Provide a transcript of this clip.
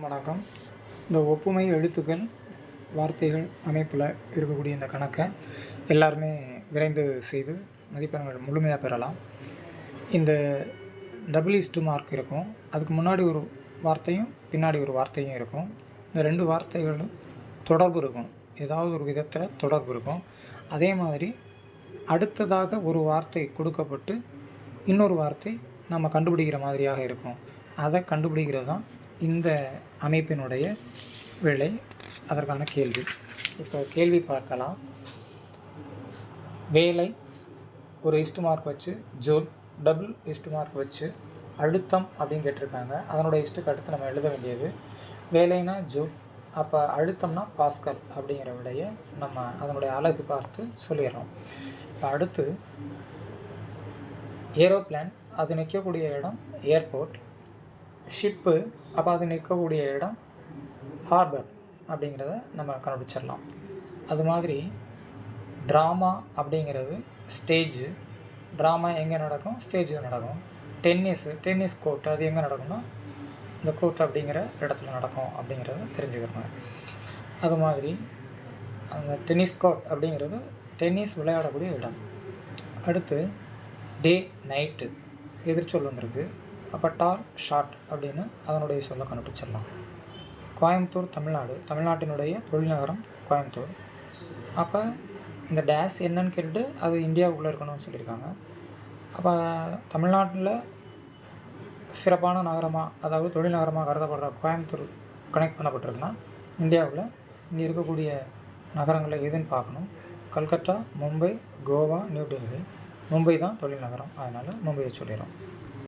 வணக்கம். இந்த ஒப்புமை எழுத்துக்கள் வார்த்தைகள் அமைப்பில் இருக்கக்கூடிய இந்த கணக்கை எல்லாருமே விரைந்து செய்து மதிப்பெண்கள் முழுமையாக பெறலாம். இந்த டபுள் இஸ்டு மார்க் இருக்கும். அதுக்கு முன்னாடி ஒரு வார்த்தையும் பின்னாடி ஒரு வார்த்தையும் இருக்கும். இந்த ரெண்டு வார்த்தைகளும் தொடர்பு இருக்கும். ஏதாவது ஒரு விதத்தில் தொடர்பு இருக்கும். அதே மாதிரி அடுத்ததாக ஒரு வார்த்தை கொடுக்கப்பட்டு இன்னொரு வார்த்தை நம்ம கண்டுபிடிக்கிற மாதிரியாக இருக்கும். அதை கண்டுபிடிக்கிறது தான் இந்த அமைப்பினுடைய வேலை. அதற்கான கேள்வி. இப்போ கேள்வி பார்க்கலாம். வேலை ஒரு இஸ்ட் மார்க் வச்சு ஜோல் டபுள் இஸ்ட் மார்க் வச்சு அழுத்தம் அப்படின்னு கேட்டிருக்காங்க. அதனோட இஷ்டுக்கு அடுத்து நம்ம எழுத வேண்டியது வேலைனா ஜூல். அப்போ அழுத்தம்னா பாஸ்கல் அப்படிங்கிற விடையை நம்ம அதனுடைய அழகு பார்த்து சொல்லிடுறோம். இப்போ அடுத்து ஏரோப்ளேன் அது நிற்கக்கூடிய இடம் ஏர்போர்ட். ஷிப்பு அப்போ அது நிற்கக்கூடிய இடம் ஹார்பர் அப்படிங்கிறத நம்ம கண்டுபிடிச்சிடலாம். அது மாதிரி ட்ராமா அப்படிங்கிறது ஸ்டேஜு. ட்ராமா எங்கே நடக்கும்? ஸ்டேஜில் நடக்கும். டென்னிஸு டென்னிஸ் கோர்ட் அது எங்கே நடக்கும்னா இந்த கோர்ட் அப்படிங்கிற இடத்துல நடக்கும் அப்படிங்கிறத தெரிஞ்சுக்கிறோங்க அது மாதிரி அந்த டென்னிஸ் கோர்ட் அப்படிங்கிறது டென்னிஸ் விளையாடக்கூடிய இடம். அடுத்து டே நைட்டு எதிர்ச்சொல் வந்திருக்கு அப்போ டார் ஷார்ட் அப்படின்னு அதனுடைய சொல்ல கண்டுபிடிச்சிடலாம். கோயம்புத்தூர் தமிழ்நாடு. தமிழ்நாட்டினுடைய தொழில் நகரம் கோயம்புத்தூர். அப்போ இந்த டேஸ் என்னன்னு கேட்டுட்டு அது இந்தியாவுக்குள்ளே இருக்கணும்னு சொல்லியிருக்காங்க. அப்போ தமிழ்நாட்டில் சிறப்பான நகரமாக அதாவது தொழில் நகரமாக கருதப்படுற கோயம்புத்தூர் கனெக்ட் பண்ணப்பட்டிருக்குன்னா இந்தியாவில் இங்கே இருக்கக்கூடிய நகரங்களில் எதுன்னு பார்க்கணும். கல்கத்தா மும்பை கோவா நியூ டெல்லி. மும்பை தான் தொழில் நகரம் அதனால் மும்பையை சொல்லிடுறோம்.